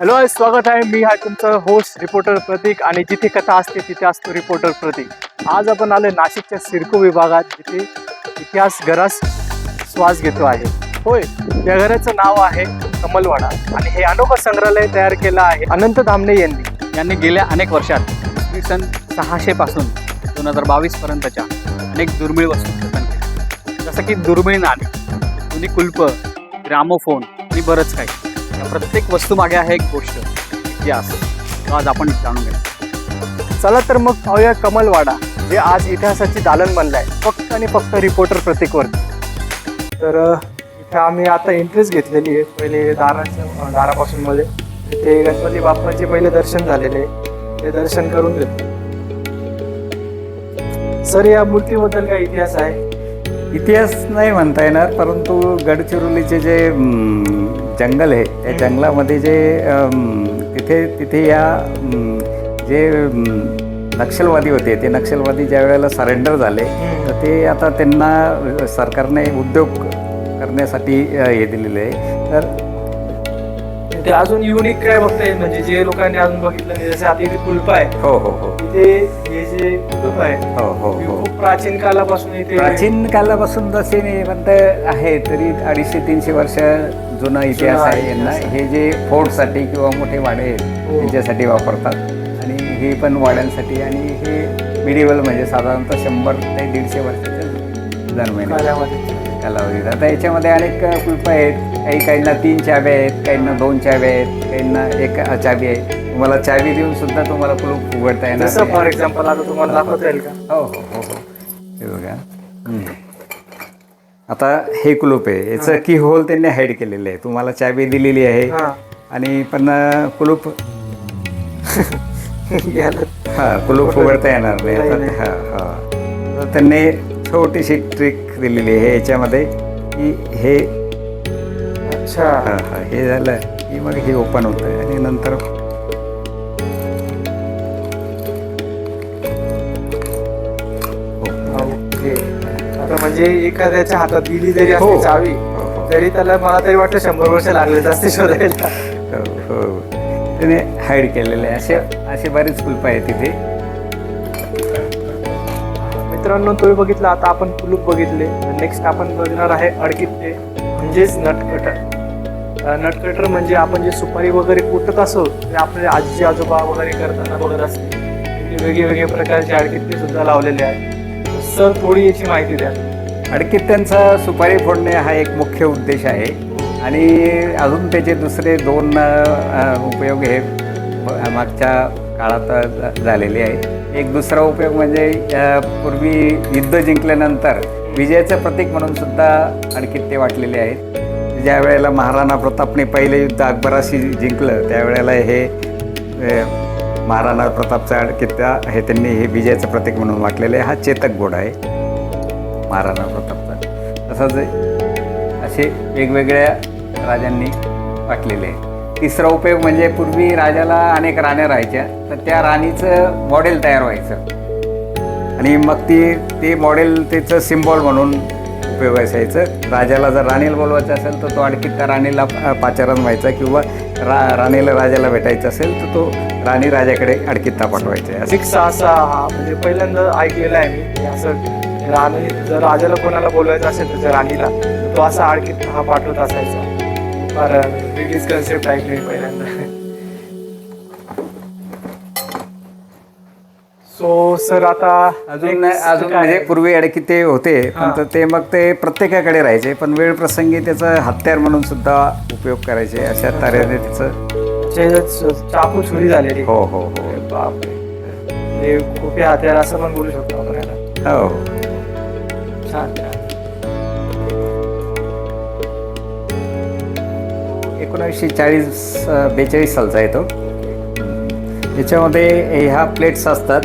Hello स्वागत आहे. मी हा तुमचं होस्ट रिपोर्टर प्रतीक आणि जिथे कथा असते तिथे असतो रिपोर्टर प्रतीक. आज आपण आलो नाशिकच्या सिडको विभागात जिथे इतिहास घरास श्वास घेतो आहे. होय या घराचं नाव आहे कमलवाडा आणि हे अनोखा संग्रहालय तयार केलं आहे अनंत धामणे यांनी. यांनी गेल्या अनेक वर्षात इसवी सन सहाशेपासून दोन हजार बावीसपर्यंतच्या अनेक दुर्मिळ वस्तू जतन केल्या. जसं की दुर्मिळ नाणी जुनी कुल्प ग्रामोफोन आणि बरंच काही. प्रत्येक वस्तू मागे आहे एक गोष्ट. इतिहास असं. आज आपण जाणून घेऊ चला तर मग पाहूया कमलवाडा जे आज इतिहासाची दालन बनलं आहे फक्त आणि फक्त रिपोर्टर प्रतीकवरती तर इथे आम्ही आता एंट्रीच घेतलेली आहे पहिले दाराच्या दारापासून मध्ये. ते गणपती बाप्पाचे पहिले दर्शन झालेले ते दर्शन करून घेतले सर या मूर्तीबद्दल काय इतिहास आहे? इतिहास नाही म्हणता येणार परंतु गडचिरोलीचे जे जंगल आहे त्या जंगलामध्ये जे तिथे तिथे या जे नक्षलवादी होते ते नक्षलवादी ज्या वेळेला सरेंडर झाले तर ते आता त्यांना सरकारने उद्योग करण्यासाठी हे दिलेले आहे. तर ते अजून युनिक काय बघता येईल म्हणजे जे लोकांनी अजून बघितलं नाही. जसे आता इथे कुल्प आहे. हो हो हो. इथे हे जे कुलूप आहे हो हो हे हो. खूप प्राचीन कालापासून इथे प्राचीन कालापासून जसे नाही म्हणता आहे तरी अडीचशे तीनशे वर्ष जुना इतिहास आहे यांना. हे जे फोर्टसाठी किंवा मोठे वाडे आहेत हो. त्यांच्यासाठी वापरतात. आणि हे पण वाड्यांसाठी. आणि हे मिडिवल म्हणजे साधारणतः शंभर ते दीडशे वर्षाच्या दरम्यान कालावधीत. आता याच्यामध्ये अनेक कुल्प आहेत. काही काहींना तीन चाव्या आहेत काहींना दोन चाव्या आहेत काहींना एक चावी आहे. तुम्हाला चावी देऊन सुद्धा तुम्हाला कुलूप उघडता येणार जसं नाही. फॉर एक्झाम्पल आता तुम्हाला दाखवता येईल का? हो हो हो. हो हे बघा. हम्म. आता हे कुलूप आहे. याचं की होल त्यांनी हाईड केलेलं आहे. तुम्हाला चावी दिलेली आहे. हा. आणि पण अं, कुलूप. हा कुलूप उघडता येणार नाही. आता. हा हा. त्यांनी छोटीशी ट्रिक दिलेली आहे. याच्यामध्ये की हे अच्छा. हा हा हे झालं. की मग हे ओपन होतं आणि नंतर ओके. आता म्हणजे एखाद्याच्या हातात दिली जरी हो. असली चावी हो, हो. तरी त्याला मला तरी वाटतं शंभर वर्ष लागले असते शोधायला. हो हो. त्याने हाईड केलेले आहे. असे असे बरेच कुलप आहेत तिथे मित्रांनो तुम्ही बघितलं आता आपण कुलूप बघितले. नेक्स्ट आपण बघणार आहे अडकित्ते म्हणजेच नटकटर अं, नटकटर म्हणजे आपण जे सुपारी वगैरे कुटत असो ते आपले आजी आजोबा वगैरे करताना बघत असते. वेगळे वेगळे प्रकारचे अडकित्ते सुद्धा लावलेले आहेत. सर थोडी याची माहिती द्या. अडकित्त्यांचा सुपारी फोडणे हा एक मुख्य उद्देश आहे. आणि अजून त्याचे दुसरे दोन उपयोग हे मागच्या काळात झालेले आहेत. एक दुसरा उपयोग म्हणजे पूर्वी युद्ध जिंकल्यानंतर विजयाचं प्रतीक म्हणून सुद्धा अडकित्ते वाटलेले आहेत. ज्या वेळेला महाराणा प्रतापने पहिले युद्ध अकबराशी जिंकलं त्यावेळेला हे महाराणा प्रतापचा कित्या हे त्यांनी हे विजयाचं प्रतीक म्हणून वाटलेलं आहे. हा चेतक घोडा आहे महाराणा प्रतापचा. तसंच असे वेगवेगळ्या राजांनी वाटलेले आहे. तिसरा उपयोग म्हणजे पूर्वी राजाला अनेक राण्या राहायच्या तर त्या राणीचं मॉडेल तयार व्हायचं. आणि मग ती ते मॉडेल त्याचं सिम्बॉल म्हणून उपयोग असायचं राजाला जर राणीला बोलवायचं असेल तर तो आणखी त्या राणीला पाचारण व्हायचा किंवा रा राणीला राजाला भेटायचं असेल तर तो राणी राजाकडे अडकित्ता पाठवायचा शिक्षा असा हा म्हणजे पहिल्यांदा ऐकलेला आहे मी असं राणी जर राजाला कोणाला बोलवायचं असेल त्याच्या राणीला तो असा अडकित्ता हा पाठवत असायचा. फार वेगळीच कन्सेप्ट ऐकली पहिल्यांदा. सो सर आता अजून अजून? म्हणजे पूर्वी अडकिते होते पण. तर ते मग ते प्रत्येकाकडे राहायचे पण वेळ प्रसंगी त्याचं हत्यार म्हणून सुद्धा उपयोग करायचे अशा तऱ्हेने त्याचं चाकू छुरी झालेली. हो हो हो. बापरे. हे खूप हत्यार असं पण बोलू शकतो आपण याला. हो. छान एकोणीसशे चाळीस बेचाळीस सालचा आहे तो. याच्यामध्ये ह्या प्लेट्स असतात.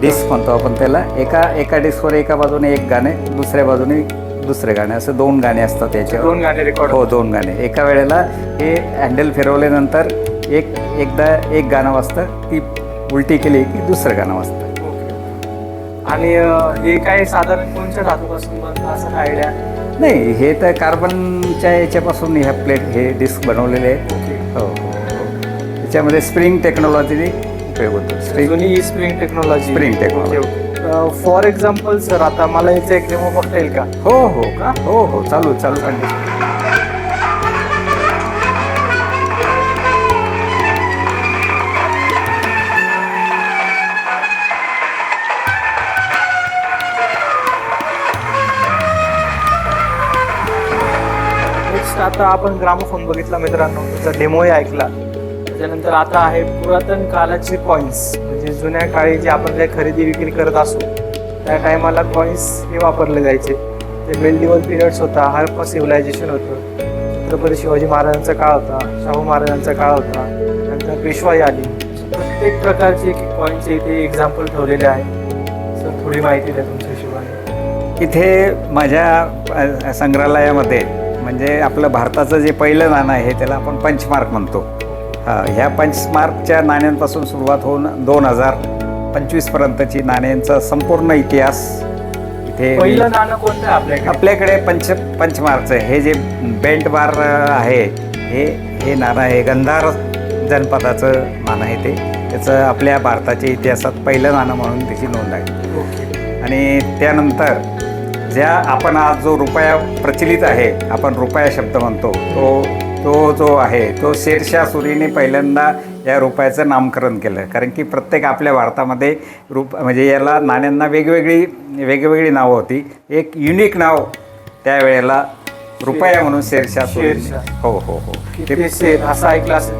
डिस्क म्हणतो आपण त्याला. एका एका डिस्कवर एका बाजूने एक गाणे दुसऱ्या बाजूने दुसरे गाणे. असं दोन गाणे असतात याच्यावर दोन गाणे रेकॉर्ड हो दोन गाणे. एका वेळेला हे हँडल फिरवल्यानंतर एक एकदा एक गाणं वाजतं ती उलटी केली की दुसरं गाणं वाजतं. आणि हे काय साधारण कोणत्या धातूपासून बनतं असं आयडिया नाही हे तर कार्बनच्या याच्यापासून ह्या प्लेट हे डिस्क बनवलेले आहे. ओके. हो हो त्याच्यामध्ये स्प्रिंग टेक्नॉलॉजी उपयोग होतो. स्प्रिंग जुनी ही spring technology. For example sir आता मला याचा एक डेमो बघता येईल का? हो हो का? हो हो. चालू चालू कंडिशन आता आपण ग्रामोफोन बघितला मित्रांनो त्याचा डेमोही ऐकला त्याच्यानंतर आता आहे पुरातन कालाचे कॉइन्स म्हणजे जुन्या काळी जे आपण काही खरेदी विक्री करत असू त्या टायमाला कॉइन्स हे वापरले जायचे. ते मेल्डिवल पिरियड्स होता हरप्पा सिव्हिलायझेशन होतं. छत्रपती शिवाजी महाराजांचा काळ होता शाहू महाराजांचा काळ होता नंतर पेशवाई आली. प्रत्येक प्रकारचे कॉइनचे इथे एक्झाम्पल ठेवलेले आहे. सर थोडी माहिती द्या तुमच्या हिशोबाने इथे माझ्या संग्रहालयामध्ये म्हणजे आपलं भारताचं जे पहिलं नाणं आहे त्याला आपण पंचमार्क म्हणतो. ह्या पंचमार्कच्या नाण्यांपासून सुरुवात होऊन दोन हजार पंचवीसपर्यंतची नाण्यांचा संपूर्ण इतिहास इथे पहिलं नाणं कोणतं आपल्याकडे? आपल्याकडे पंच पंचमार्कचं हे जे बेल्ट बार आहे हे हे नाणं आहे. गंधार जनपदाचं नाणं आहे ते. त्याचं आपल्या भारताच्या इतिहासात पहिलं नाणं म्हणून त्याची नोंद आहे. आणि त्यानंतर ज्या आपण आज जो रुपया प्रचलित आहे आपण रुपया शब्द म्हणतो तो तो जो आहे तो शेरशाह सुरीने पहिल्यांदा या रुपयाचं नामकरण केलं. कारण की प्रत्येक आपल्या भारतामध्ये रुप म्हणजे याला नाण्यांना वेगवेगळी वेगवेगळी नावं होती. एक युनिक नाव त्यावेळेला रुपया म्हणून शेरशाह सुरी. हो हो हो. ते सेल असं ऐकलं असेल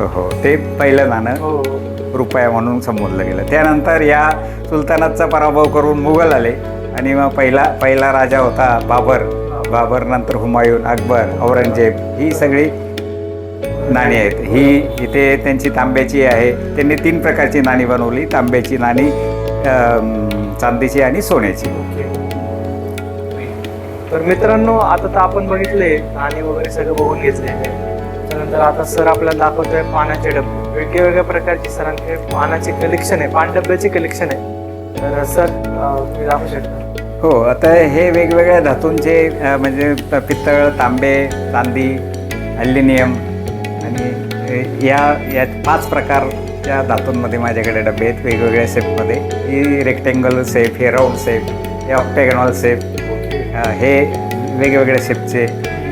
हो हो. ते पहिलं नाणं हो रुपया म्हणून संबोधलं गेलं. त्यानंतर या सुलतानाचा पराभव करून मुघल आले. आणि मग पहिला पहिला राजा होता बाबर. बाबर नंतर हुमायून अकबर औरंगजेब ही सगळी नाणी आहेत. ही इथे त्यांची तांब्याची आहे. त्यांनी तीन प्रकारची नाणी बनवली. तांब्याची नाणी चांदीची आणि सोन्याची. तर मित्रांनो आता तर आपण बघितले नाणी वगैरे सगळं बघून घेतले. त्यानंतर आता सर आपल्याला दाखवतोय पानाचे डबे. वेगवेगळ्या प्रकारचे सरांचे पानाचे कलेक्शन आहे पान डब्याचे कलेक्शन आहे. तर सर तुम्ही दाखवू शकता. हो आता हे वेगवेगळ्या धातूंचे म्हणजे त- पितळ तांबे चांदी ॲल्युमिनियम आणि या या पाच प्रकारच्या धातूंमध्ये माझ्याकडे डबे आहेत वेगवेगळ्या शेपमध्ये. ही रेक्टेंगल सेफ हे राऊंड सेफ हे ऑक्टेगनॉल सेफ हे वेगवेगळ्या शेपचे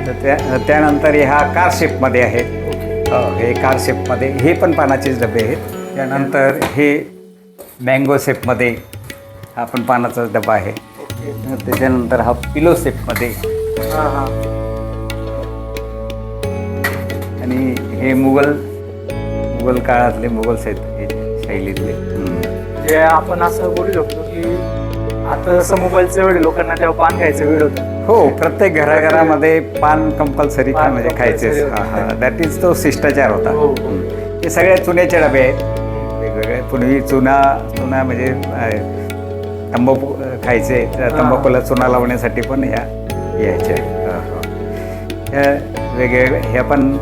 तर त्या त्यानंतर ह्या कार शेपमध्ये आहेत हे कार शेपमध्ये हे पण पानाचेच डबे आहेत. त्यानंतर हे मँगो शेपमध्ये हा पण पानाचाच डबा आहे. त्याच्यानंतर हा पिलो सेपमध्ये हां हां. आणि हे मुघल मुघल काळातले मुघल सेट हे शैलीतले. जे आपण असं बोलू शकतो की आता जसं मोबाईलचं वेळ लोकांना तेव्हा पान खायचं वेळ होतं. हो प्रत्येक घराघरामध्ये पान कंपल्सरी पान म्हणजे खायचेच. हा. हा. दॅट इज तो शिष्टाचार होता. हो, हो. हे सगळे चुन्याचे डबे आहेत. वेगवेगळे. पूर्वी चुना चुना म्हणजे तंबाखू खायचे. तंबाखूला चुना लावण्यासाठी पण ह्या यायच्या. ह्या ह्या पण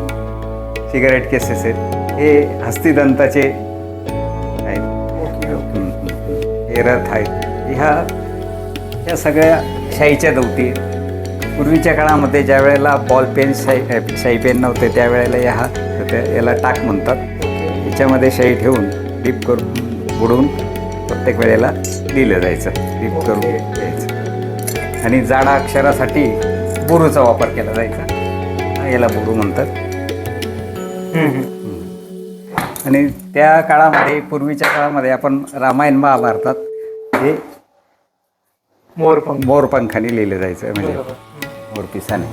सिगारेट केसेस आहेत हे हस्तिदंताचे आहेत. हे रथ आहेत ह्या ह्या सगळ्या शाईच्या दौती. पूर्वीच्या काळामध्ये ज्या वेळेला बॉल पेन शाई शाई पेन नव्हते त्यावेळेला या हा त्या- याला टाक म्हणतात याच्यामध्ये शाई ठेवून डीप करून बुडवून प्रत्येक वेळेला लिहिलं जायचं. डीप करून. घ्यायचं. आणि जाडा अक्षरासाठी बुरूचा वापर केला जायचा. याला बुरू म्हणतात. आणि त्या काळामध्ये पूर्वीच्या काळामध्ये आपण रामायण महाभारतात हे मोरपंख. मोरपंखाने लिहिलं जायचं म्हणजे. मोरपिसाने.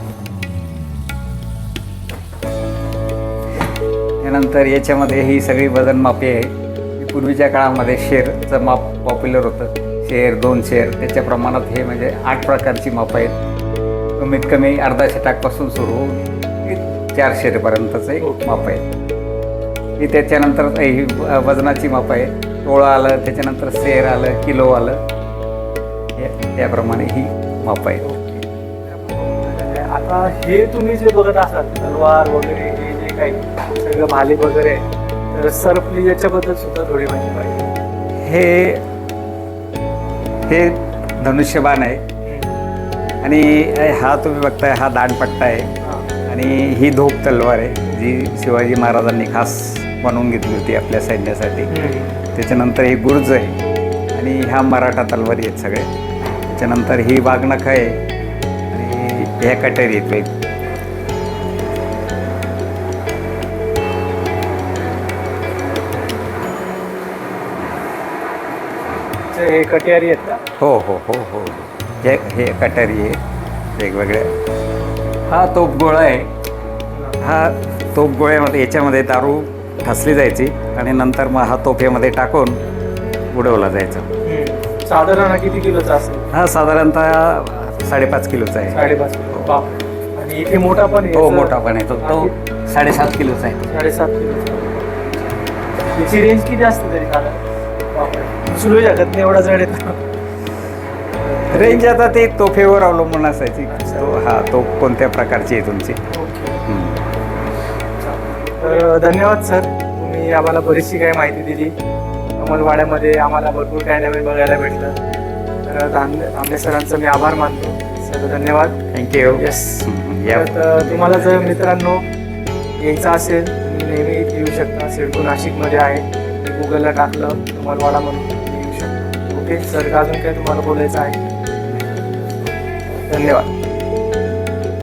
त्यानंतर याच्यामध्ये ही सगळी वजन मापे आहे पूर्वीच्या काळामध्ये शेरचं माप पॉप्युलर होतं. शेर दोन शेर त्याच्या प्रमाणात हे म्हणजे आठ प्रकारची मापं आहेत. कमीत कमी अर्धा टाकपासून सुरू होऊन हे चार शेरपर्यंतचं एक माप आहे. ही त्याच्यानंतर ही वजनाची माप आहे. टोळं आलं त्याच्यानंतर शेर आलं किलो आलं. त्याप्रमाणे ही माप आहे. आता हे तुम्ही जे बघत असाल तलवार वगैरे हे जे काही सगळं भाले वगैरे तर सर प्लीज याच्याबद्दल सुद्धा थोडी माहिती पाहिजे. हे हे धनुष्यबाण आहे. आणि हा तुम्ही बघताय हा दांडपट्टा आहे. आणि ही धोप तलवार आहे जी शिवाजी महाराजांनी खास बनवून घेतली होती आपल्या सैन्यासाठी. त्याच्यानंतर ही गुर्ज आहे. आणि ह्या मराठा तलवारी आहेत सगळे. त्याच्यानंतर ही वाघनख आहे. आणि ह्या कटेरी आहेत वेग ते हे कटियारी आहेत का? हो हो हो हो. हे हे कटारी आहे. वेगवेगळे. हा तोपगोळा आहे. हा तोपगोळ्यामध्ये याच्यामध्ये दारू ठसली जायची आणि नंतर मग हा तोफ्यामध्ये टाकून उडवला जायचा. साधारण हा किती किलोचा असेल? हा साधारणतः साडेपाच किलोचा आहे. साडेपाच किलो. बाप. आणि इथे मोठा पण आहे हो याचा- मोठा पण आहे. तो तो साडेसात किलोचा आहे. साडेसात याची रेंज किती असते तरी साधारण उचलू शकत नाही एवढा जड येतो रेंज आता ते तोफेवर अवलंबून असायची. तो हा तोफ कोणत्या प्रकारची आहे तुमची. तर धन्यवाद सर. तुम्ही आम्हाला बरीचशी काही माहिती दिली. अमलवाड्यामध्ये आम्हाला भरपूर काही नवीन बघायला भेटलं. तर तांबे सरांचं मी आभार मानतो. सर धन्यवाद. थँक्यू येस या. तर तुम्हाला जर मित्रांनो यायचं असेल तुम्ही नेहमी येऊ शकता. सिडको नाशिकमध्ये आहे. गुगलला टाकलं अमलवाडा म्हणून येऊ शकतो. ओके? सर अजून काय तुम्हाला बोलायचं आहे? धन्यवाद.